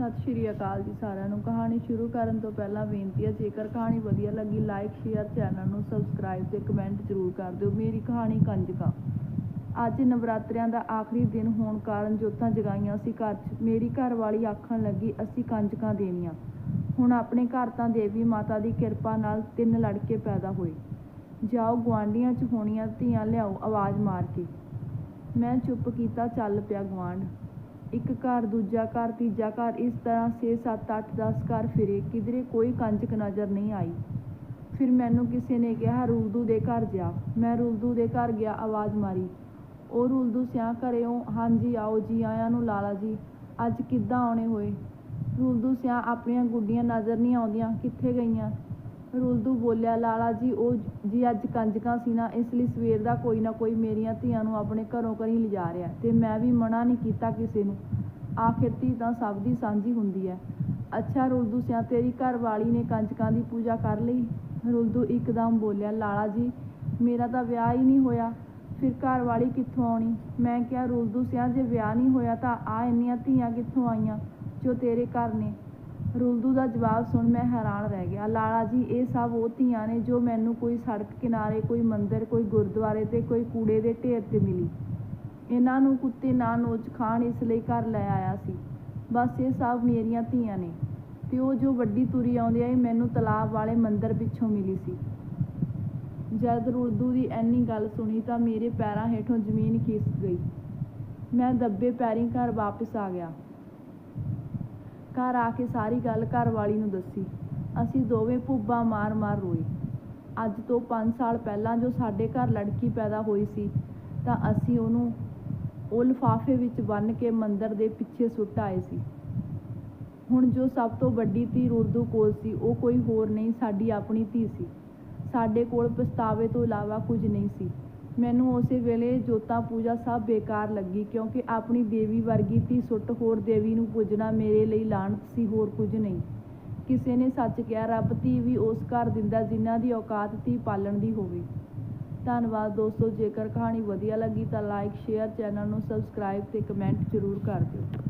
ਸਤਿ ਸ਼੍ਰੀ ਅਕਾਲ ਜੀ ਸਾਰਿਆਂ ਨੂੰ। ਕਹਾਣੀ ਸ਼ੁਰੂ ਕਰਨ ਤੋਂ ਪਹਿਲਾਂ ਬੇਨਤੀ ਹੈ, ਜੇਕਰ ਕਹਾਣੀ ਵਧੀਆ ਲੱਗੀ ਲਾਈਕ ਸ਼ੇਅਰ ਚੈਨਲ ਨੂੰ ਸਬਸਕ੍ਰਾਈਬ ਤੇ ਕਮੈਂਟ ਜ਼ਰੂਰ ਕਰ ਦਿਓ। ਮੇਰੀ ਕਹਾਣੀ ਕੰਜਕਾਂ। ਅੱਜ ਨਵਰਾਤਰਿਆਂ ਦਾ ਆਖਰੀ ਦਿਨ ਹੋਣ ਕਾਰਨ ਜੋਤਾਂ ਜਗਾਈਆਂ ਸੀ ਘਰ 'ਚ। ਮੇਰੀ ਘਰ ਵਾਲੀ ਆਖਣ ਲੱਗੀ, ਅਸੀਂ ਕੰਜਕਾਂ ਦੇਣੀਆਂ ਹੁਣ ਆਪਣੇ ਘਰ ਤਾਂ ਦੇਵੀ ਮਾਤਾ ਦੀ ਕਿਰਪਾ ਨਾਲ ਤਿੰਨ ਲੜਕੇ ਪੈਦਾ ਹੋਏ। ਜਾਓ, ਗੁਆਂਢੀਆਂ 'ਚ ਹੋਣੀਆਂ ਧੀਆਂ, ਲਿਆਓ, ਆਵਾਜ਼ ਮਾਰ ਕੇ। ਮੈਂ ਚੁੱਪ ਕੀਤਾ, ਚੱਲ ਪਿਆ ਗੁਆਂਢ। ਇੱਕ ਘਰ, ਦੂਜਾ ਘਰ, ਤੀਜਾ ਘਰ, ਇਸ ਤਰ੍ਹਾਂ 6 7 8 10 ਘਰ ਫਿਰੇ। ਕਿਧਰੇ ਕੋਈ ਕੰਜਕ ਨਜ਼ਰ ਨਹੀਂ ਆਈ। ਫਿਰ ਮੈਨੂੰ ਕਿਸੇ ਨੇ ਕਿਹਾ, ਰੁਲਦੂ ਦੇ ਘਰ ਜਾ। ਮੈਂ ਰੁਲਦੂ ਦੇ ਘਰ ਗਿਆ, ਆਵਾਜ਼ ਮਾਰੀ। ਉਹ ਰੁਲਦੂ ਸਿਆਂ ਘਰਿਓ ਹਾਂਜੀ, ਆਓ ਜੀ, ਆਇਆਂ ਨੂੰ ਲਾਲਾ ਜੀ, ਅੱਜ ਕਿੱਦਾਂ ਆਉਣੇ ਹੋਏ? ਰੁਲਦੂ ਸਿਆਂ ਆਪਣੀਆਂ ਗੁੱਡੀਆਂ ਨਜ਼ਰ ਨਹੀਂ ਆਉਂਦੀਆਂ, ਕਿੱਥੇ ਗਈਆਂ? ਰੁਲਦੂ ਬੋਲਿਆ, ਲਾਲਾ ਜੀ, ਉਹ ਜੀ ਅੱਜ ਕੰਜਕਾਂ ਸੀ ਨਾ, ਇਸ ਲਈ ਸਵੇਰ ਦਾ ਕੋਈ ਨਾ ਕੋਈ ਮੇਰੀਆਂ ਧੀਆਂ ਨੂੰ ਆਪਣੇ ਘਰੋਂ ਘਰੀ ਲਿਜਾ ਰਿਹਾ ਤੇ ਮੈਂ ਵੀ ਮਨਾ ਨਹੀਂ ਕੀਤਾ ਕਿਸੇ ਨੂੰ। ਆਖਿਰ ਧੀ ਤਾਂ ਸਭ ਦੀ ਸਾਂਝੀ ਹੁੰਦੀ ਹੈ। ਅੱਛਾ ਰੁਲਦੂ ਸਿਆ, ਤੇਰੀ ਘਰ ਵਾਲੀ ਨੇ ਕੰਜਕਾਂ ਦੀ ਪੂਜਾ ਕਰ ਲਈ? ਰੁਲਦੂ ਇੱਕਦਮ ਬੋਲਿਆ, ਲਾਲਾ ਜੀ, ਮੇਰਾ ਤਾਂ ਵਿਆਹ ਹੀ ਨਹੀਂ ਹੋਇਆ। ਫਿਰ ਘਰ ਵਾਲੀ ਕਿੱਥੋਂ ਆਉਣੀ? ਮੈਂ ਕਿਹਾ, ਰੁਲਦੂ ਸਿਆ, ਜੇ ਵਿਆਹ ਨਹੀਂ ਹੋਇਆ ਤਾਂ ਆ ਇੰਨੀਆਂ ਧੀਆਂ ਕਿੱਥੋਂ ਆਈਆਂ ਜੋ ਤੇਰੇ ਘਰ ਨੇ? ਰੁਲਦੂ ਦਾ ਜਵਾਬ ਸੁਣ ਮੈਂ ਹੈਰਾਨ ਰਹਿ ਗਿਆ। ਲਾਲਾ ਜੀ, ਇਹ ਸਭ ਉਹ ਧੀਆਂ ਨੇ ਜੋ ਮੈਨੂੰ ਕੋਈ ਸੜਕ ਕਿਨਾਰੇ, ਕੋਈ ਮੰਦਿਰ, ਕੋਈ ਗੁਰਦੁਆਰੇ ਤੇ ਕੋਈ ਕੂੜੇ ਦੇ ਢੇਰ ਤੇ ਮਿਲੀ। ਇਹਨਾਂ ਨੂੰ ਕੁੱਤੇ ਨਾ ਨੋਚ ਖਾਣ ਇਸ ਲਈ ਘਰ ਲੈ ਆਇਆ ਸੀ। ਬਸ ਇਹ ਸਭ ਮੇਰੀਆਂ ਧੀਆਂ ਨੇ। ਤੇ ਉਹ ਜੋ ਵੱਡੀ ਤੁਰੀ ਆਉਂਦੀ ਆਈ ਮੈਨੂੰ ਤਲਾਬ ਵਾਲੇ ਮੰਦਰ ਪਿੱਛੋਂ ਮਿਲੀ ਸੀ। ਜਦ ਰੁਲਦੂ ਦੀ ਐਨੀ ਗੱਲ ਸੁਣੀ ਤਾਂ ਮੇਰੇ ਪੈਰਾਂ ਹੇਠੋਂ ਜ਼ਮੀਨ ਖਿਸਕ ਗਈ। ਮੈਂ ਦੱਬੇ ਪੈਰੀਂ ਘਰ ਵਾਪਸ ਆ ਗਿਆ। ਘਰ ਆ ਕੇ ਸਾਰੀ ਗੱਲ ਘਰ ਵਾਲੀ ਨੂੰ ਦੱਸੀ। ਅਸੀਂ ਦੋਵੇਂ ਭੁੱਬਾਂ ਮਾਰ-ਮਾਰ ਰੋਏ। ਅੱਜ ਤੋਂ 5 ਸਾਲ ਪਹਿਲਾਂ ਜੋ ਸਾਡੇ ਘਰ ਲੜਕੀ ਪੈਦਾ ਹੋਈ ਸੀ, ਤਾਂ ਅਸੀਂ ਉਹਨੂੰ ਉਹ ਲਿਫਾਫੇ ਵਿੱਚ ਬੰਨ੍ਹ ਕੇ ਮੰਦਰ ਦੇ ਪਿੱਛੇ ਸੁੱਟ ਆਏ ਸੀ। ਹੁਣ ਜੋ ਸਭ ਤੋਂ ਵੱਡੀ ਧੀ ਉਰਦੂ ਕੋਲ ਸੀ, ਉਹ ਕੋਈ ਹੋਰ ਨਹੀਂ, ਸਾਡੀ ਆਪਣੀ ਧੀ ਸੀ। ਸਾਡੇ ਕੋਲ ਪਛਤਾਵੇ ਤੋਂ ਇਲਾਵਾ ਕੁਝ ਨਹੀਂ ਸੀ। ਮੈਨੂੰ ਉਸੇ ਵੇਲੇ ਜੋਤਾਂ ਪੂਜਾ ਸਭ ਬੇਕਾਰ ਲੱਗੀ ਕਿਉਂਕਿ ਆਪਣੀ ਦੇਵੀ ਵਰਗੀ ਧੀ ਸੁੱਟ ਹੋਰ ਦੇਵੀ ਨੂੰ ਪੂਜਣਾ ਮੇਰੇ ਲਈ ਲਾਹਨਤ ਸੀ, ਹੋਰ ਕੁਝ ਨਹੀਂ। ਕਿਸੇ ਨੇ ਸੱਚ ਕਿਹਾ, ਰੱਬ ਧੀ ਵੀ ਉਸ ਘਰ ਦਿੰਦਾ ਜਿਨ੍ਹਾਂ ਦੀ ਔਕਾਤ ਧੀ ਪਾਲਣ ਦੀ ਹੋਵੇ। ਧੰਨਵਾਦ ਦੋਸਤੋ, ਜੇਕਰ ਕਹਾਣੀ ਵਧੀਆ ਲੱਗੀ ਤਾਂ ਲਾਈਕ ਸ਼ੇਅਰ ਚੈਨਲ ਨੂੰ ਸਬਸਕ੍ਰਾਈਬ ਤੇ ਕਮੈਂਟ ਜ਼ਰੂਰ ਕਰ ਦਿਓ।